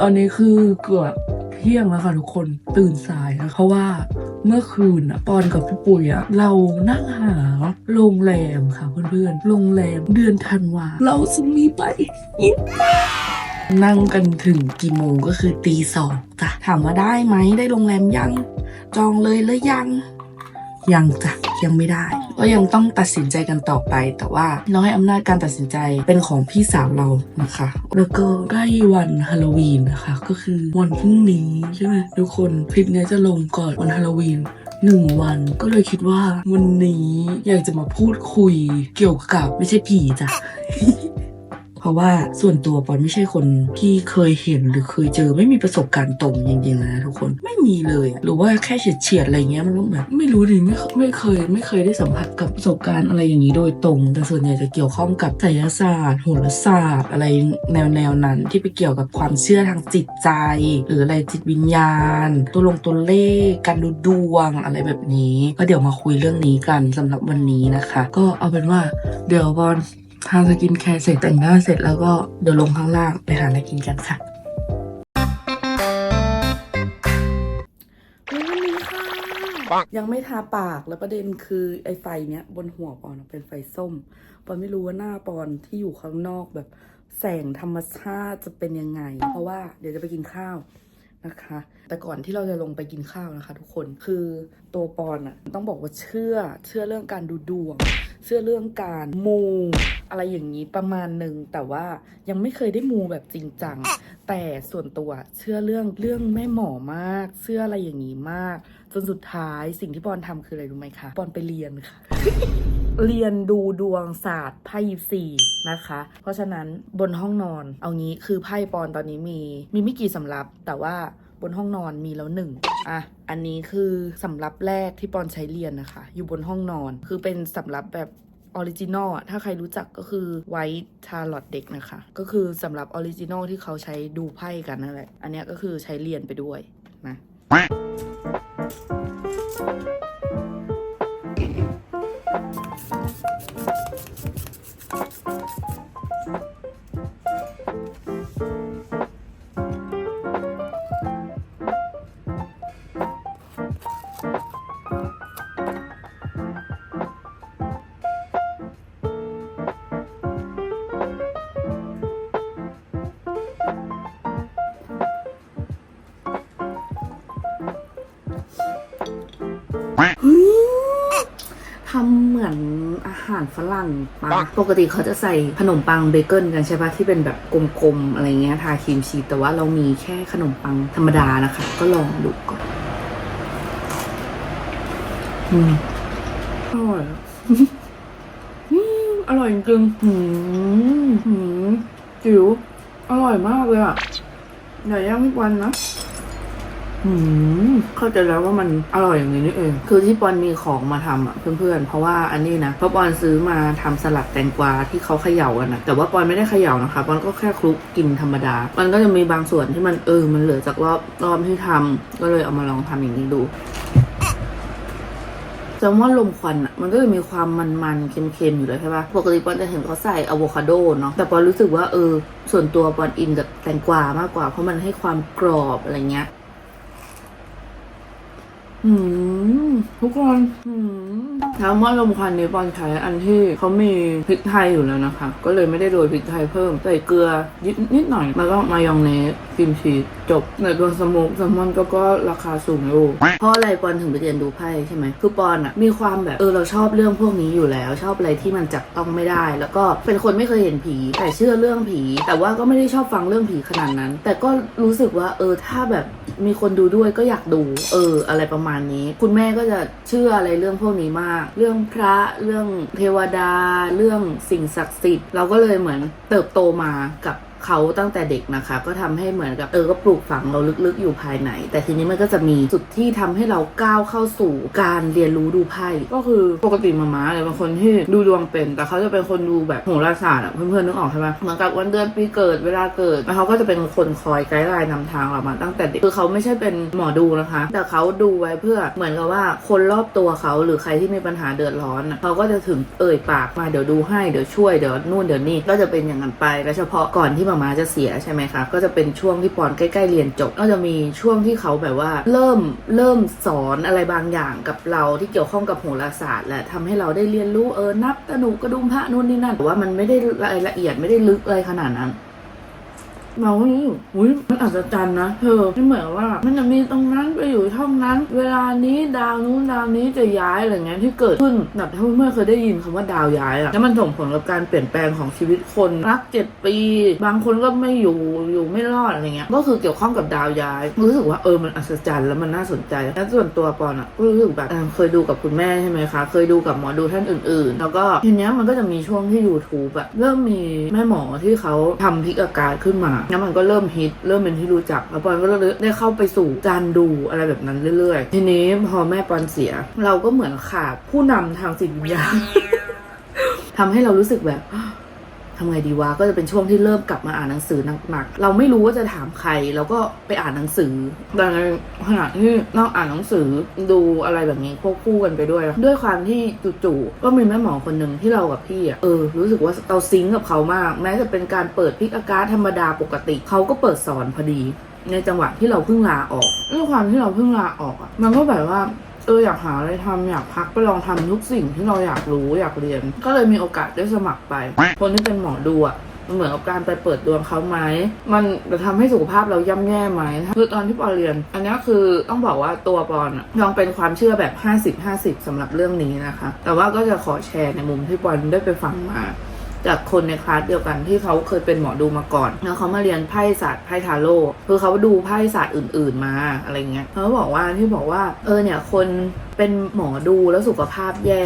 ตอนนี้คือเกือบเที่ยงแล้วค่ะทุกคนตื่นสายนะเพราะว่าเมื่อคืนอะปอนกับพี่ปุ๋ยอะเรานั่งหาโรงแรมค่ะเพื่อนๆโรงแรมเดือนธันวาเราจะมีไปอีนั่งกันถึงกี่โมงก็คือตีสองจ้ะถามว่าได้ไหมได้โรงแรมยัง จองเลยหรือยัง ยังจ้ะยังไม่ได้ ก็ยังต้องตัดสินใจกันต่อไป แต่ว่าเราให้อำนาจการตัดสินใจเป็นของพี่สาวเรานะคะแล้วก็ใกล้วันฮาโลวีนนะคะ ก็คือวันพรุ่งนี้ใช่ไหมทุกคนคลิปนี้จะลงก่อนวันฮาโลวีนหนึ่งวันก็เลยคิดว่าวันนี้อยากจะมาพูดคุยเกี่ยวกับไม่ใช่ผีจ้ะ ราะว่าส่วนตัวปอนไม่ใช่คนที่เคยเห็นหรือเคยเจอไม่มีประสบการณ์ตรงจริงๆนะทุกคนไม่มีเลยหรือว่าแค่เฉียดๆอะไรเงี้ยมันก็แบบไม่รู้ดิไม่ไม่เคย ไม่เคยได้สัมผัสกับประสบการณ์อะไรอย่างนี้โดยตรง แต่ส่วนใหญ่จะเกี่ยวข้องกับไสยศาสตร์โหราศาสตร์ อะไรแนวแนวๆนั้นที่ไปเกี่ยวกับความเชื่อทางจิตใจ หรืออะไรจิตวิญญาณ ตัวลงตัวเลขการดูดวงอะไรแบบนี้ ก็เดี๋ยวมาคุยเรื่องนี้กันสำหรับวันนี้นะคะ ก็เอาเป็นว่าเดี๋ยวบอล ทาสกินแคร์เสร็จแต่งหน้าเสร็จแล้วก็เดี๋ยวลงข้างล่างไปหาอะไรกินกันค่ะวันนี้ค่ะยังไม่ทาปากแล้วประเด็นคือไอ้ไฟเนี้ยบนหัวปอนเป็นไฟส้ม ปอนไม่รู้ว่าหน้าปอนที่อยู่ข้างนอกแบบ แสงธรรมชาติจะเป็นยังไง เพราะว่าเดี๋ยวจะไปกินข้าวนะคะ แต่ก่อนที่เราจะลงไปกินข้าวนะคะ ทุกคนคือตัวปอนอะต้องบอกว่าเชื่อเชื่อเรื่องการดูดวง เชื่อเรื่องการมูอะไรอย่างนี้ประมาณหนึ่งแต่ว่ายังไม่เคยได้มูแบบจริงจัง แต่ส่วนตัวเชื่อเรื่องเรื่องแม่หมอมากเชื่ออะไรอย่างนี้มาก จนสุดท้ายสิ่งที่ปอนทำคืออะไรรู้ไหมคะปอนไปเรียนค่ะเรียนดูดวงศาสตร์ไพ่ยิปซีนะคะ เพราะฉะนั้นบนห้องนอน เอางี้คือไพ่ปอนตอนนี้มี มีไม่กี่สำรับแต่ว่า บนห้องนอนมีแล้วหนึ่งอะอันนี้คือสำรับแรกที่ปอนใช้เรียนนะคะ อยู่บนห้องนอน คือเป็นสำรับแบบออริจินอลอะถ้าใครรู้จักก็คือไวท์ชาร์ลอตเด็กนะคะ ก็คือสำหรับออริจินอลที่เขาใช้ดูไพ่กันนั่นแหละ อันนี้ก็คือใช้เรียนไปด้วยนะาหารฝรั่งปะปกติเขาจะใส่ขนมปังเบเกิลกันใช่ปะที่เป็นแบบกลมๆอะไรเงี้ยทาครีมชีสแต่ว่าเรามีแค่ขนมปังธรรมดานะคะ ก็ลองดูก่อนอืมอร่อยอะอืมอร่อยจริงๆหืมหืมจิ๋วอร่อยมากเลยอะเดี๋ยวย่างทุกวันนะอืม เข้าใจแล้วว่ามันอร่อยอย่างนี้นี่เอง คือที่ปอนมีของมาทำอะเพื่อนๆ เพราะว่าอันนี้นะเพราะปอนซื้อมาทำสลัดแตงกวาที่เขาเขย่ากันนะแต่ว่าปอนไม่ได้เขย่านะคะปอนก็แค่คลุกกินธรรมดา มันก็จะมีบางส่วนที่มันเออมันเหลือจากรอบรอบที่ทำก็เลยเอามาลองทำอย่างนี้ดูแซลมอนลมควันอะมันก็จะมีความมันๆเค็มๆอยู่แล้วใช่ปะปกติปอนจะเห็นเขาใส่อะโวคาโดเนาะแต่ปอนรู้สึกว่าเออส่วนตัวปอนอินกับแตงกวามากกว่า เพราะมันให้ความกรอบอะไรเงี้ย อืม ทุกคนอืมแซลมอนลมควันนี้ปอนใช้อันที่เขามีพริกไทยอยู่แล้วนะคะ ก็เลยไม่ได้โรยพริกไทยเพิ่ม ใส่เกลือนิดนิดหน่อยแล้วก็มายองเนสครีมชีสจบในตัวสโมกแซลมอนก็ก็ราคาสูงอยู่เพราะอะไรปอนถึงไปเรียนดูไพ่ใช่ไหมคือปอนอะมีความแบบเออเราชอบเรื่องพวกนี้อยู่แล้ว ชอบอะไรที่มันจับต้องไม่ได้ แล้วก็เป็นคนไม่เคยเห็นผี แต่เชื่อเรื่องผี แต่ว่าก็ไม่ได้ชอบฟังเรื่องผีขนาดนั้น แต่ก็รู้สึกว่าเออถ้าแบบมีคนดูด้วยก็อยากดู เออ อะไรประมาณนี้คุณแม่ก็จะเชื่ออะไรเรื่องพวกนี้มาก เรื่องพระเรื่องเทวดา เรื่องสิ่งศักดิ์สิทธิ์ เราก็เลยเหมือนเติบโตมากับ เขาตั้งแต่เด็กนะคะ ก็ทำให้เหมือนกับเออก็ปลูกฝังเราลึกๆอยู่ภายใน แต่ทีนี้มันก็จะมีจุดที่ทำให้เราก้าวเข้าสู่การเรียนรู้ดูไพ่ก็คือปกติมาม่าเนี่ยเป็นคนที่ดูดวงเป็น แต่เขาจะเป็นคนดูแบบโหราศาสตร์อะเพื่อนๆนึกออกใช่ไหมเหมือนกับวันเดือนปีเกิดเวลาเกิดแล้วเขาก็จะเป็นคนคอยไกด์ไลน์นำทางเรามาตั้งแต่เด็กคือเขาไม่ใช่เป็นหมอดูนะคะ แต่เขาดูไว้เพื่อเหมือนกับว่าคนรอบตัวเขาหรือใครที่มีปัญหาเดือดร้อนอะเขาก็จะถึงเอ่ยปากมาเดี๋ยวดูให้เดี๋ยวช่วยเดี๋ยวนู่นเดี๋ยวนี่ก็จะเป็นอย่างนั้นไปและเฉพาะก่อนที่มามามาจะเสียใช่ไหมคะ ก็จะเป็นช่วงที่ปอนใกล้ๆเรียนจบ ก็จะมีช่วงที่เขาแบบว่า เริ่มเริ่มสอนอะไรบางอย่างกับเราที่เกี่ยวข้องกับโหราศาสตร์และทำให้เราได้เรียนรู้เออนับตะดูกกระดุมพระนู่นนี่นั่นแต่ว่ามันไม่ได้รายละเอียดไม่ได้ลึกอะไรขนาดนั้น เราก็รู้สึกอุ้ยมันอัศจรรย์นะเธอไม่เหมือนว่ามันจะมีตรงนั้นไปอยู่ช่องนั้น เวลานี้ดาวนู้นดาวนี้จะย้ายอะไรเงี้ยที่เกิดขึ้นแบบถ้าเมื่อเคยได้ยินคำว่าดาวย้ายอะแล้วมันส่งผลกับการเปลี่ยนแปลงของชีวิตคนรักเจ็ดปี บางคนก็ไม่อยู่อยู่ไม่รอดอะไรเงี้ยก็คือเกี่ยวข้องกับดาวย้ายรู้สึกว่าเออมันอัศจรรย์แล้วมันน่าสนใจแล้วส่วนตัวปอนอะก็รู้สึกแบบเคยดูกับคุณแม่ใช่ไหมคะ เคยดูกับหมอดูท่านอื่น ๆ แล้วก็ทีเนี้ยมันก็จะมีช่วงที่ YouTube อะเริ่มมีแม่หมอที่เขาทำพิกอาการขึ้นมาแล้วมันก็เริ่มฮิตเริ่มเป็นที่รู้จัก แล้วปอนก็เลยได้เข้าไปสู่การดูอะไรแบบนั้นเรื่อยๆ ทีนี้พอแม่ปอนเสีย เราก็เหมือนขาดผู้นำทางจิตวิญญาณทำให้เรารู้สึกแบบ ทำไงดีวะก็จะเป็นช่วงที่เริ่มกลับมาอ่านหนังสือหนักๆเราไม่รู้ว่าจะถามใครเราก็ไปอ่านหนังสือแต่ในขณะที่เราอ่านหนังสือดูอะไรแบบนี้ควบคู่กันไปด้วย ด้วยความที่จู่ๆก็มีแม่หมอคนหนึ่งที่เรากับพี่อะเออรู้สึกว่าเราซิงกับเขามาก แม้จะเป็นการเปิดพิกอาการธรรมดาปกติ เขาก็เปิดสอนพอดี ในจังหวะที่เราเพิ่งลาออกด้วยความที่เราเพิ่งลาออกอะมันก็แบบว่า เอออยากหาอะไรทำอยากพักไปลองทำทุกสิ่งที่เราอยากรู้อยากเรียน ก็เลยมีโอกาสได้สมัครไป คนที่เป็นหมอดูอะมันเหมือนกับการไปเปิดดวงเขาไหม มันจะทำให้สุขภาพเราย่ำแย่ไหม คือตอนที่ปอนเรียน อันนี้คือต้องบอกว่าตัวปอนอะยังเป็นความเชื่อแบบ 50-50สำหรับเรื่องนี้นะคะ แต่ว่าก็จะขอแชร์ในมุมที่ปอนได้ไปฟังมา จากคนในคลาสเดียวกันที่เขาเคยเป็นหมอดูมาก่อน แล้วเขามาเรียนไพ่ศาสตร์ไพ่ทาโร่คือเขาดูไพ่ศาสตร์อื่น ๆ มาอะไรเงี้ยเขาบอกว่าที่บอกว่า เออเนี่ยคนเป็นหมอดูแล้วสุขภาพแย่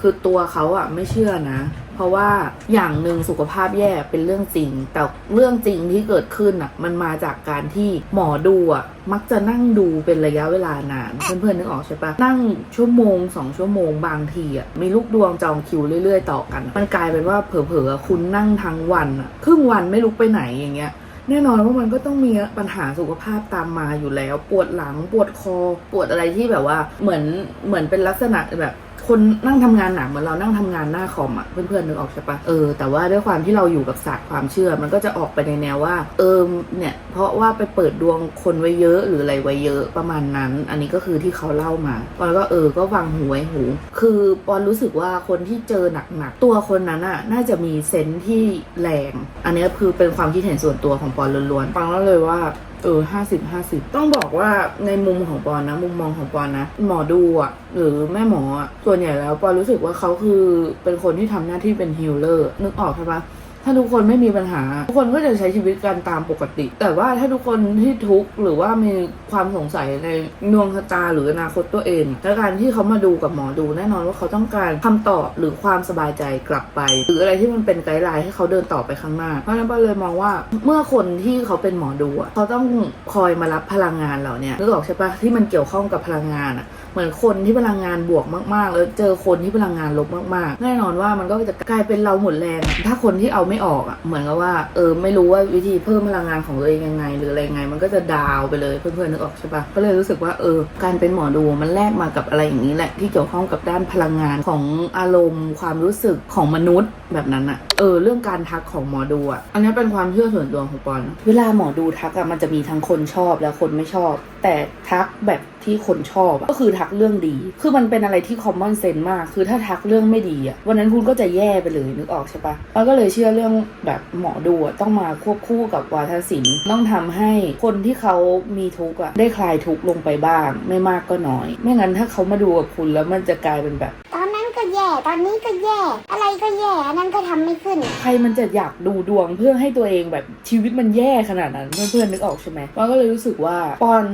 คือตัวเขาอะไม่เชื่อนะ ราะว่าอย่างหนึ่งสุขภาพแย่เป็นเรื่องจริง แต่เรื่องจริงที่เกิดขึ้นอะมันมาจากการที่หมอดูอะมักจะนั่งดูเป็นระยะเวลานาน เพื่อนๆนึกออกใช่ปะนั่งชั่วโมงสองชั่วโมงบางทีอะมีลูกดวงจองคิวเรื่อย ๆ ต่อกัน มันกลายเป็นว่าเผลอๆคุณนั่งทั้งวันอะครึ่งวันไม่ลุกไปไหนอย่างเงี้ยแน่นอนว่ามันก็ต้องมีปัญหาสุขภาพตามมาอยู่แล้ว ปวดหลังปวดคอ ปวดอะไรที่แบบว่าเหมือนเหมือนเป็นลักษณะแบบ คนนั่งทำงานหนักเหมือนเรานั่งทำงานหน้าคอมอะเพื่อนๆนึกออกใช่ปะเออแต่ว่าด้วยความที่เราอยู่กับศาสตร์ความเชื่อ มันก็จะออกไปในแนวว่า เออเนี่ยเพราะว่าไปเปิดดวงคนไว้เยอะหรืออะไรไว้เยอะประมาณนั้น อันนี้ก็คือที่เขาเล่ามาปอนก็เออก็ฟังหูไว้หู คือปอนรู้สึกว่าคนที่เจอหนักๆตัวคนนั้นอะน่าจะมีเซนที่แรง อันนี้คือเป็นความคิดเห็นส่วนตัวของปอนล้วนๆฟังแล้วเลยว่า เออห้าสิบห้าสิบต้องบอกว่าในมุมของปอนนะ มุมมองของปอนนะ หมอดูอะ หรือแม่หมออะ ส่วนใหญ่แล้วปอนรู้สึกว่าเขาคือเป็นคนที่ทำหน้าที่เป็นฮิลเลอร์นึกออกใช่ปะ ถ้าทุกคนไม่มีปัญหา ทุกคนก็จะใช้ชีวิตกันตามปกติ แต่ว่าถ้าทุกคนที่ทุกข์หรือว่ามีความสงสัยในดวงชะตาหรืออนาคตตัวเองและการที่เขามาดูกับหมอดูแน่นอนว่าเขาต้องการคำตอบหรือความสบายใจกลับไป หรืออะไรที่มันเป็นไกด์ไลน์ให้เขาเดินต่อไปข้างหน้าเพราะฉะนั้นปอนเลยมองว่าเมื่อคนที่เขาเป็นหมอดูเขาต้องคอยมารับพลังงานเหล่านี้ยนึกออกใช่ปะที่มันเกี่ยวข้องกับพลังงานอะเหมือนคนที่พลังงานบวกมากๆ แล้วเจอคนที่พลังงานลบมากๆ แน่นอนว่ามันก็จะกลายเป็นเราหมดแรง ถ้าคนที่เอาไม่ออกอะเหมือนกับว่าเออไม่รู้ว่าวิธีเพิ่มพลังงานของตัวเองยังไง หรืออะไรยังไง มันก็จะดาวไปเลยเพื่อนๆนึกออกใช่ปะก็เลยรู้สึกว่าเออการเป็นหมอดูมันแลกมากับอะไรอย่างนี้แหละที่เกี่ยวข้องกับด้านพลังงานของอารมณ์ ความรู้สึกของมนุษย์แบบนั้นอะเออเรื่องการทักของหมอดูอะอันนี้เป็นความเชื่อส่วนตัวของปอน เวลาหมอดูทักอะมันจะมีทั้งคนชอบและคนไม่ชอบ แต่ทักแบบที่คนชอบอะก็คือทักเรื่องดี คือมันเป็นอะไรที่ common sense มาก คือถ้าทักเรื่องไม่ดีอะวันนั้นคุณก็จะแย่ไปเลยนึกออกใช่ปะมันก็เลยเชื่อเรื่องแบบหมอดูต้องมาควบคู่กับวาทศิลป์ต้องทำให้คนที่เขามีทุกข์อะได้คลายทุกข์ลงไปบ้าง ไม่มากก็น้อย ไม่งั้นถ้าเขามาดูกับคุณแล้วมันจะกลายเป็นแบบตอน ก็แย่ ตอนนี้ก็แย่ อะไรก็แย่อันนั้นก็ทำไม่ขึ้น ใครมันจะอยากดูดวงเพื่อให้ตัวเองแบบชีวิตมันแย่ขนาดนั้นเพื่อนๆนึกออกใช่ไหมปอนก็เลยรู้สึกว่าปอน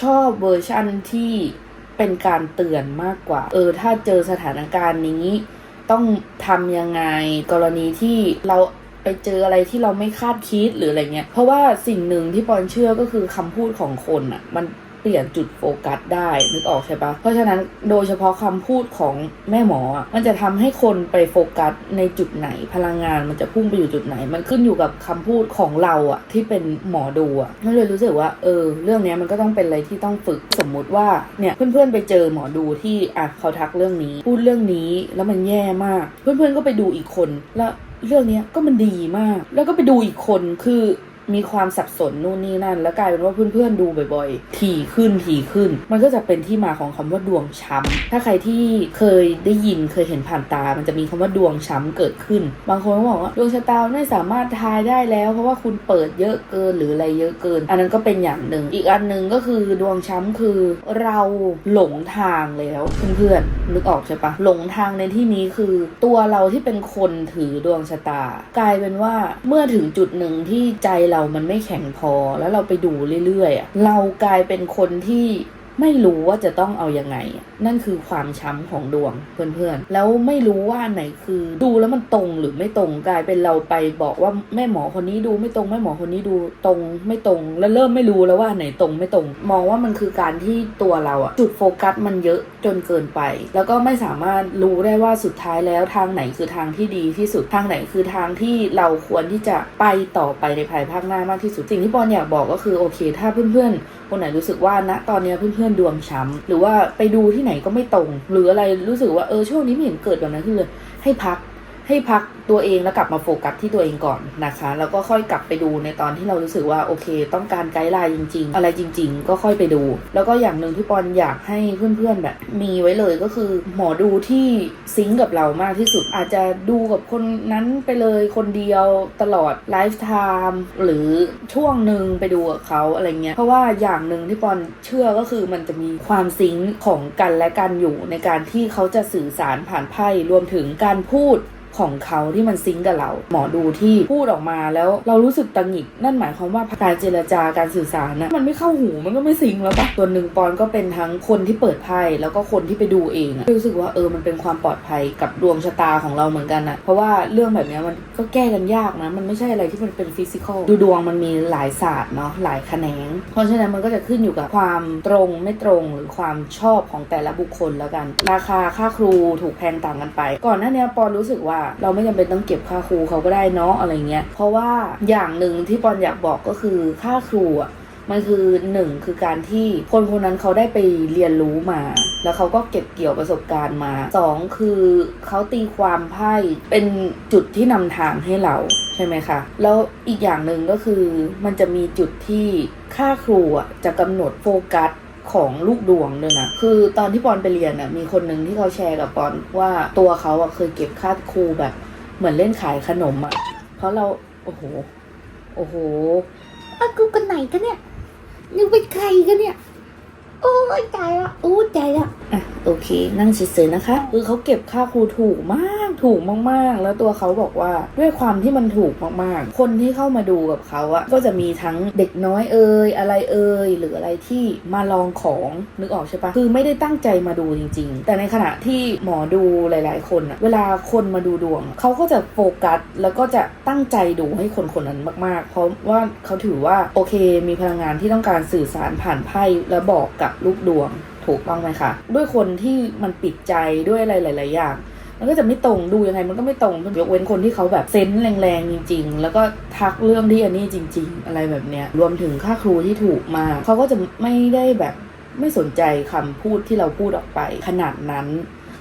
ชอบเวอร์ชั่นที่เป็นการเตือนมากกว่า เออ ถ้าเจอสถานการณ์นี้ ต้องทำยังไงกรณีที่เราไปเจออะไรที่เราไม่คาดคิดหรืออะไรเงี้ย เพราะว่าสิ่งหนึ่งที่ปอนเชื่อก็คือคำพูดของคนอะ่ะ มัน เปลี่ยนจุดโฟกัสได้นึกออกใช่ปะเพราะฉะนั้นโดยเฉพาะคำพูดของแม่หมออะมันจะทำให้คนไปโฟกัสในจุดไหนพลังงานมันจะพุ่งไปอยู่จุดไหน มันขึ้นอยู่กับคำพูดของเราอะที่เป็นหมอดูอะก็เลยรู้สึกว่าเออเรื่องนี้มันก็ต้องเป็นอะไรที่ต้องฝึกสมมุติว่าเนี่ยเพื่อนๆไปเจอหมอดูที่อะเขาทักเรื่องนี้ พูดเรื่องนี้แล้วมันแย่มาก เพื่อนๆก็ไปดูอีกคนแล้วเรื่องนี้ก็มันดีมาก แล้วก็ไปดูอีกคนคือ มีความสับสนนู่นนี่นั่น แล้วกลายเป็นว่าเพื่อนๆดูบ่อยๆ ถี่ขึ้นถี่ขึ้น มันก็จะเป็นที่มาของคำว่าดวงช้ำถ้าใครที่เคยได้ยินเคยเห็นผ่านตา มันจะมีคำว่าดวงช้ำเกิดขึ้น บางคนก็บอกว่าดวงชะตาไม่สามารถทายได้แล้ว เพราะว่าคุณเปิดเยอะเกินหรืออะไรเยอะเกิน อันนั้นก็เป็นอย่างหนึ่ง อีกอันหนึ่งก็คือดวงช้ำคือเราหลงทางแล้วเพื่อนๆนึกออกใช่ปะหลงทางในที่นี้คือตัวเราที่เป็นคนถือดวงชะตากลายเป็นว่าเมื่อถึงจุดหนึ่งที่ใจเรามันไม่แข็งพอแล้วเราไปดูเรื่อยๆอะเรากลายเป็นคนที่ไม่รู้ว่าจะต้องเอายังไง นั่นคือความช้ำของดวงเพื่อนๆ แล้วไม่รู้ว่าอันไหนคือ ดูแล้วมันตรงหรือไม่ตรงกลายเป็นเราไปบอกว่าแม่หมอคนนี้ดูไม่ตรงแม่หมอคนนี้ดูตรงไม่ตรง แล้วเริ่มไม่รู้แล้วว่าอันไหนตรงไม่ตรง มองว่ามันคือการที่ตัวเราอะจุดโฟกัสมันเยอะ จนเกินไป แล้วก็ไม่สามารถรู้ได้ว่าสุดท้ายแล้วทางไหนคือทางที่ดีที่สุดทางไหนคือทางที่เราควรที่จะไปต่อไปในภายภาคหน้ามากที่สุด สิ่งที่ปอนอยากบอกก็คือโอเค ถ้าเพื่อนๆ คนไหนรู้สึกว่าณตอนนี้เพื่อนๆดวงช้ำหรือว่าไปดูที่ไหนก็ไม่ตรง หรืออะไรรู้สึกว่าเออช่วงนี้ไม่เห็นเกิดแบบนั้นขึ้นเลยให้พัก ให้พักตัวเองแล้วกลับมาโฟกัสที่ตัวเองก่อนนะคะ แล้วก็ค่อยกลับไปดูในตอนที่เรารู้สึกว่าโอเค ต้องการไกด์ไลน์จริง ๆ อะไรจริง ๆ ก็ค่อยไปดู แล้วก็อย่างหนึ่งที่ปอนอยากให้เพื่อนๆแบบ มีไว้เลยก็คือ หมอดูที่ซิงก์กับเรามากที่สุด อาจจะดูกับคนนั้นไปเลยคนเดียวตลอดไลฟ์ไทม์หรือช่วงหนึ่งไปดูกับเขาอะไรเงี้ยเพราะว่าอย่างหนึ่งที่ปอนเชื่อก็คือมันจะมีความซิงของกันและกันอยู่ในการที่เขาจะสื่อสารผ่านไพ่รวมถึงการพูด ของเขาที่มันซิงกับเรา หมอดูที่พูดออกมาแล้วเรารู้สึกตังหงิดนั่นหมายความว่าการเจรจาการสื่อสารนะมันไม่เข้าหูมันก็ไม่ซิงแล้วปะส่วหนึ่งปอนก็เป็นทั้งคนที่เปิดไพ่แล้วก็คนที่ไปดูเองอะรู้สึกว่าเออมันเป็นความปลอดภัยกับดวงชะตาของเราเหมือนกันอะเพราะว่าเรื่องแบบนี้มันก็แก้กันยากนะ มันไม่ใช่อะไรที่มันเป็นฟิสิกอลดูดวงมันมีหลายศาสตร์เนาะหลายแขนง เพราะฉะนั้นมันก็จะขึ้นอยู่กับความตรงไม่ตรงหรือความชอบของแต่ละบุคคลแล้วกัน ราคาค่าครูถูกแพงต่างกันไป ก่อนหน้านี้ปอนรู้สึกว่าเราไม่จำเป็นต้องเก็บค่าครูเขาก็ได้เนาะอะไรเงี้ย เพราะว่าอย่างหนึ่งที่ปอนอยากบอกก็คือค่าครูอะมันคือหนึ่งคือการที่คนคนนั้นเขาได้ไปเรียนรู้มา แล้วเขาก็เก็บเกี่ยวประสบการณ์มาสองคือเขาตีความไพ่เป็นจุดที่นำทางให้เราใช่ไหมคะ แล้วอีกอย่างหนึ่งก็คือมันจะมีจุดที่ค่าครูอะจะกำหนดโฟกัส ของลูกดวงด้วยนะคือตอนที่ปอนไปเรียนอะมีคนหนึ่งที่เขาแชร์กับปอนว่าตัวเขาอะเคยเก็บค่าครูแบบ เหมือนเล่นขายขนมอะเพราะเราโอ้โห โอ้โหอากูกันไหนกันเนี่ยนึกเป็นใครกันเนี่ย อ้ใจละโอ้ใจละอะโอเค นั่งเฉยๆนะคะคือเขาเก็บค่าครูถูกมากถูกมากๆ แล้วตัวเขาบอกว่าด้วยความที่มันถูกมากๆ คนที่เข้ามาดูกับเขาอะก็จะมีทั้งเด็กน้อยเอ่ยอะไรเอ่ยหรืออะไรที่มาลองของนึกออกใช่ปะคือไม่ได้ตั้งใจมาดูจริง ๆ แต่ในขณะที่หมอดูหลาย ๆ คนอะเวลาคนมาดูดวงเขาก็จะโฟกัสแล้วก็จะตั้งใจดูให้คนคนนั้นมาก ๆ เพราะว่าเขาถือว่าโอเค มีพลังงานที่ต้องการสื่อสารผ่านไพ่และบอกกับลูกดวงถูกต้องไหมคะด้วยคนที่มันปิดใจด้วยอะไรหลาย ๆ อย่างมันก็จะไม่ตรงดูยังไงมันก็ไม่ตรงยกเว้นคนที่เขาแบบเซนส์แรงๆจริง ๆ แล้วก็ทักเรื่องที่อันนี้จริง ๆ อะไรแบบเนี้ยรวมถึงค่าครูที่ถูกมากเขาก็จะไม่ได้แบบไม่สนใจคำพูดที่เราพูดออกไป ขนาดนั้น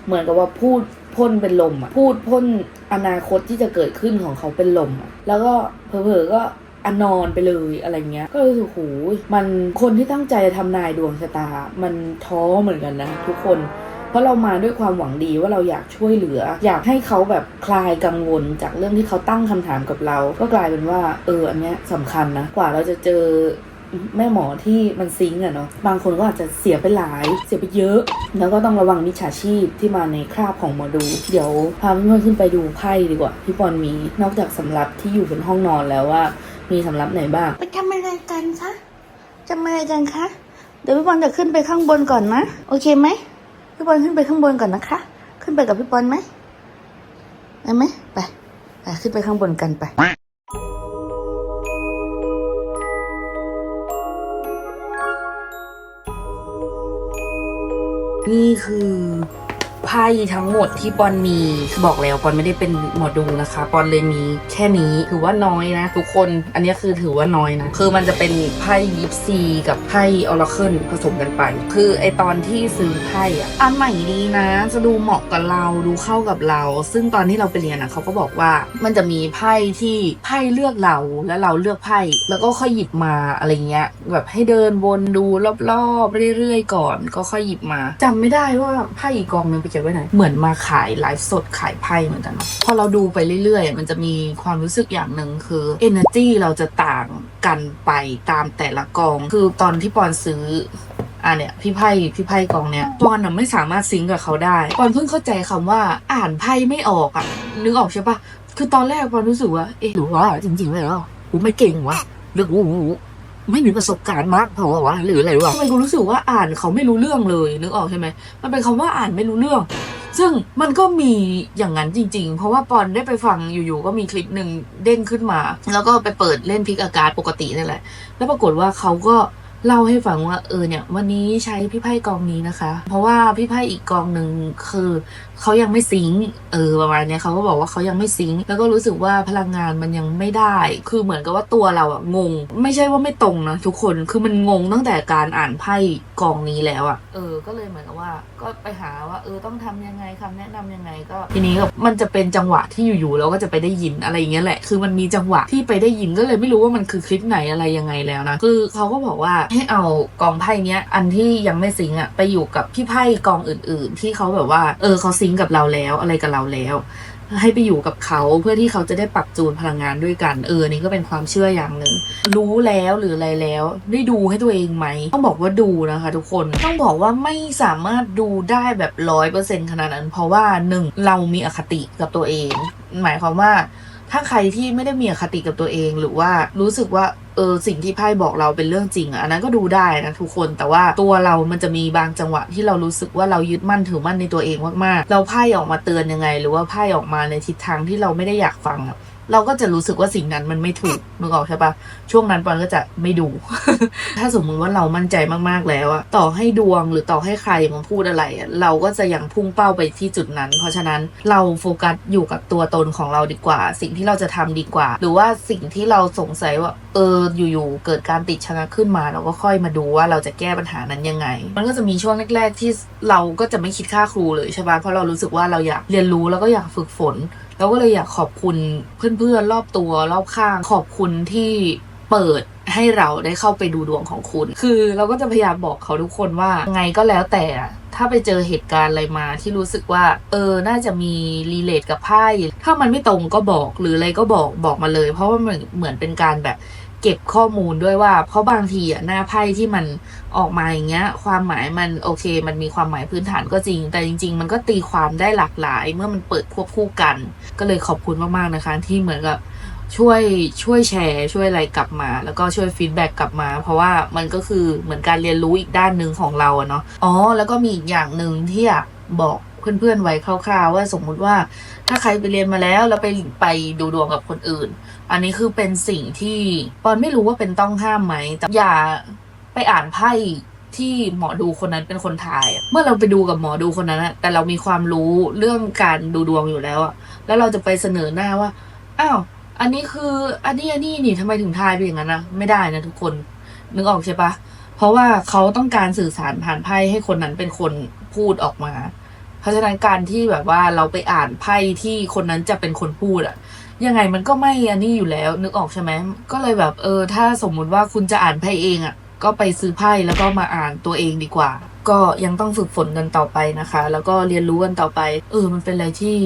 เหมือนกับว่าพูดพ่นเป็นลมอะพูดพ่นอนาคตที่จะเกิดขึ้นของเขาเป็นลมอะแล้วก็เผลอๆก็ อนอนไปเลยอะไรเงี้ย ก็รู้สึกโหมันคนที่ตั้งใจจะทำนายดวงชะตา มันท้อเหมือนกันนะทุกคนเพราะเรามาด้วยความหวังดีว่าเราอยากช่วยเหลือ อยากให้เขาแบบคลายกังวลจากเรื่องที่เขาตั้งคำถามกับเรา ก็กลายเป็นว่า เอออันเนี้ยสำคัญนะกว่าเราจะเจอแม่หมอที่มันซิงอะเนาะบางคนก็อาจจะเสียไปหลาย เสียไปเยอะ แล้วก็ต้องระวังมิจฉาชีพที่มาในคราบของหมอดู เดี๋ยวพาเพื่อนขึ้นไปดูไพ่ดีกว่าพี่ปอนมีนอกจากสำรับที่อยู่บนห้องนอนแล้วว่า มีสำรับไหนบ้าง ไปทำอะไรกันคะจะมาอะไรกันคะ เดี๋ยวพี่บอลจะขึ้นไปข้างบนก่อนนะ โอเคไหม พี่บอลขึ้นไปข้างบนก่อนนะคะ ขึ้นไปกับพี่บอลไหมไปไหมไป ไปขึ้นไปข้างบนกันไปนี่คือ ไพ่ทั้งหมดที่ปอนมีบอกแล้วปอนไม่ได้เป็นหมอดูนะคะปอนเลยมีแค่นี้ถือว่าน้อยนะ ทุกคนอันนี้คือถือว่าน้อยนะ คือมันจะเป็นไพ่ยิปซีกับไพ่ออราเคิลผสมกันไป คือไอตอนที่ซื้อไพ่อะอันใหม่ดีนะ จะดูเหมาะกับเราดูเข้ากับเรา ซึ่งตอนที่เราไปเรียนอะเขาก็บอกว่ามันจะมีไพ่ที่ไพ่เลือกเราแล้วเราเลือกไพ่แล้วก็ค่อยหยิบมาอะไรเงี้ยแบบให้เดินวนดูรอบๆเรื่อยๆก่อน ก็ค่อยหยิบมาจำไม่ได้ว่าไพ่อีกกองนึงไปเก็บไว้ไหน เหมือนมาขายไลฟ์สดขายไพ่เหมือนกันเนะพอเราดูไปเรื่อยๆ มันจะมีความรู้สึกอย่างหนึ่งคือ energy เราจะต่างกันไปตามแต่ละกอง คือตอนที่ปอนซื้ออะเนี่ยพี่ไพ่พี่ไพ่กองเนี่ยปอนอะไม่สามารถซิงกับเขาได้ปอนเพิ่งเข้าใจคำว่าอ่านไพ่ไม่ออกอะนึกออกใช่ปะคือตอนแรกปอนรู้สึกว่าเอ๊ะหรือว่าจริงๆเลยเหรอกูไม่เก่งวะหรือกู ไม่มีประสบการณ์มากพอวะหรืออะไรวะทำไมกูรู้สึกว่าอ่านเขาไม่รู้เรื่องเลยนึกออกใช่ไหมมันเป็นคำว่าอ่านไม่รู้เรื่อง ซึ่งมันก็มีอย่างนั้นจริง ๆ เพราะว่าปอนได้ไปฟังอยู่ๆก็มีคลิปหนึ่งเด้งขึ้นมา แล้วก็ไปเปิดเล่นพิกอากาศปกตินี่แหละ แล้วปรากฏว่าเขาก็เล่าให้ฟังว่าเออเนี่ย วันนี้ใช้พี่ไพ่กองนี้นะคะ เพราะว่าพี่ไพ่อีกกองหนึ่งคือ เขายังไม่ซิงเออประมาณเนี้ยเขาก็บอกว่าเขายังไม่ซิงแล้วก็รู้สึกว่าพลังงานมันยังไม่ได้ คือเหมือนกับว่าตัวเราอะงง ไม่ใช่ว่าไม่ตรงนะทุกคนคือมันงงตั้งแต่การอ่านไพ่กองนี้แล้วอะเออ ก็เลยเหมือนกับว่า ก็ไปหาว่า เออต้องทำยังไงคำแนะนำยังไงก็ ทีนี้ก็มันจะเป็นจังหวะที่อยู่ๆเราก็จะไปได้ยินอะไรอย่างเงี้ยแหละ คือมันมีจังหวะที่ไปได้ยินก็เลยไม่รู้ว่ามันคือคลิปไหนอะไรยังไงแล้วนะคือเขาก็บอกว่าให้เอากองไพ่เนี้ยอันที่ยังไม่ซิงอะไปอยู่กับพี่ไพ่กองอื่น ๆ ที่เขาแบบว่า เออเขาซิงค์กับเราแล้วอะไรกับเราแล้ว ให้ไปอยู่กับเขาเพื่อที่เขาจะได้ปรับจูนพลังงานด้วยกันเออนี่ก็เป็นความเชื่ออย่างหนึ่งรู้แล้วหรืออะไรแล้ว ได้ดูให้ตัวเองไหมต้องบอกว่าดูนะคะ ทุกคนต้องบอกว่าไม่สามารถดูได้แบบร้อยเปอร์เซ็นขนาดนั้น เพราะว่าหนึ่งเรามีอคติกับตัวเอง หมายความว่าถ้าใครที่ไม่ได้มีอคติกับตัวเองหรือว่ารู้สึกว่า เออสิ่งที่ไพ่บอกเราเป็นเรื่องจริงอันนั้นก็ดูได้นะทุกคนแต่ว่าตัวเรามันจะมีบางจังหวะที่เรารู้สึกว่าเรายึดมั่นถือมั่นในตัวเองมากๆ เราไพ่ออกมาเตือนยังไง หรือว่าไพ่ออกมาในทิศทางที่เราไม่ได้อยากฟังอะ เราก็จะรู้สึกว่าสิ่งนั้นมันไม่ถูกนึกออกใช่ปะช่วงนั้นปอนก็จะไม่ดู ถ้าสมมุติว่าเรามั่นใจมากๆแล้วอะต่อให้ดวงหรือต่อให้ใครมาพูดอะไรอะเราก็จะยังพุ่งเป้าไปที่จุดนั้น เพราะฉะนั้นเราโฟกัสอยู่กับตัวตนของเราดีกว่า สิ่งที่เราจะทำดีกว่า หรือว่าสิ่งที่เราสงสัยว่า เอออยู่ๆเกิดการติดชะงักขึ้นมา เราก็ค่อยมาดูว่าเราจะแก้ปัญหานั้นยังไง มันก็จะมีช่วงแรก ๆ ที่เราก็จะไม่คิดค่าครูเลยใช่ปะเพราะเรารู้สึกว่าเราอยากเรียนรู้แล้วก็อยากฝึกฝน เราก็เลยอยากขอบคุณเพื่อนๆรอบตัวรอบข้างขอบคุณที่เปิดให้เราได้เข้าไปดูดวงของคุณ คือเราก็จะพยายามบอกเขาทุกคนว่าไงก็แล้วแต่ถ้าไปเจอเหตุการณ์อะไรมาที่รู้สึกว่า เออ น่าจะมีรีเลทกับไพ่ ถ้ามันไม่ตรงก็บอกหรืออะไรก็บอกบอกมาเลย เพราะว่ามันเหมือนเป็นการแบบเก็บข้อมูลด้วยว่า เพราะบางทีอะหน้าไพ่ที่มันออกมาอย่างเงี้ย ความหมายมันโอเค มันมีความหมายพื้นฐานก็จริง แต่จริง ๆ มันก็ตีความได้หลากหลาย เมื่อมันเปิดควบคู่กัน ก็เลยขอบคุณมากๆนะคะ ที่เหมือนกับช่วยช่วยแชร์ช่วยอะไรกลับมา แล้วก็ช่วยฟีดแบ็กกลับมา เพราะว่ามันก็คือเหมือนการเรียนรู้อีกด้านหนึ่งของเราอะเนาะอ๋อแล้วก็มีอีกอย่างหนึ่งที่อยากบอกเพื่อนๆไว้คร่าวๆว่าสมมุติว่าถ้าใครไปเรียนมาแล้วแล้วไปไปดูดวงกับคนอื่น อันนี้คือเป็นสิ่งที่ปอนไม่รู้ว่าเป็นต้องห้ามไหมแต่อย่าไปอ่านไพ่ที่หมอดูคนนั้นเป็นคนทาย เมื่อเราไปดูกับหมอดูคนนั้นแต่เรามีความรู้เรื่องการดูดวงอยู่แล้วอะ แล้วเราจะไปเสนอหน้าว่า อ้าว อันนี้คืออันนี้อันนี้นี่ทำไมถึงทายไปอย่างนั้นนะไม่ได้นะทุกคน นึกออกใช่ปะเพราะว่าเขาต้องการสื่อสารผ่านไพ่ให้คนนั้นเป็นคนพูดออกมา เพราะฉะนั้นการที่แบบว่าเราไปอ่านไพ่ที่คนนั้นจะเป็นคนพูดอะยังไงมันก็ไม่อันนี้อยู่แล้ว นึกออกใช่ไหมก็เลยแบบเออ ถ้าสมมุติว่าคุณจะอ่านไพ่เองอะก็ไปซื้อไพ่แล้วก็มาอ่านตัวเองดีกว่า ก็ยังต้องฝึกฝนกันต่อไปนะคะ แล้วก็เรียนรู้กันต่อไป เออ มันเป็นอะไรที่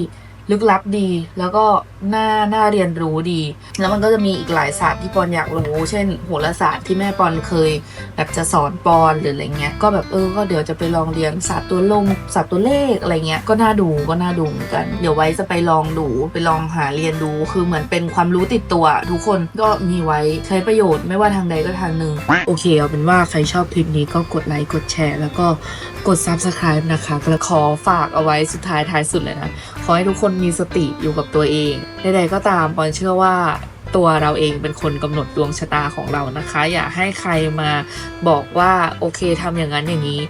ลึกลับดีแล้วก็น่าน่าเรียนรู้ดี แล้วมันก็จะมีอีกหลายศาสตร์ที่ปอนอยากรู้ เช่นโหราศาสตร์ที่แม่ปอนเคย แบบจะสอนปอนหรืออะไรเงี้ย ก็แบบเออ ก็เดี๋ยวจะไปลองเรียนศาสตร์ตัวลงศาสตร์ตัวเลขอะไรเงี้ย ก็น่าดูก็น่าดูเหมือนกัน เดี๋ยวไว้จะไปลองดูไปลองหาเรียนดูคือเหมือนเป็นความรู้ติดตัว ทุกคนก็มีไว้ใช้ประโยชน์ไม่ว่าทางใดก็ทางหนึ่งโอเคเอาเป็นว่าใครชอบคลิปนี้ก็กดไลค์กดแชร์ แล้วก็กด subscribe นะคะแล้วขอฝากเอาไว้สุดท้ายท้ายสุดเลยนะขอให้ทุกคนมีสติอยู่กับตัวเองใดๆก็ตามปอนเชื่อว่าตัวเราเองเป็นคนกำหนดดวงชะตาของเรานะคะ อย่าให้ใครมาบอกว่าโอเคทำอย่างนั้นอย่างนี้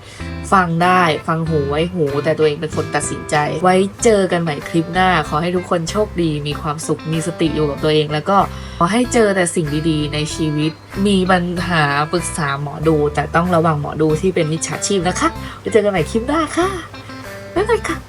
ฟังได้ฟังหูไว้หู แต่ตัวเองเป็นคนตัดสินใจ ไว้เจอกันใหม่คลิปหน้า ขอให้ทุกคนโชคดี มีความสุขมีสติอยู่กับตัวเอง แล้วก็ขอให้เจอแต่สิ่งดีๆ ในชีวิต มีปัญหาปรึกษาหมอดู แต่ต้องระวังหมอดูที่เป็นมิจฉาชีพนะคะไว้เจอกันใหม่คลิปหน้าค่ะบ๊ายบายค่ะ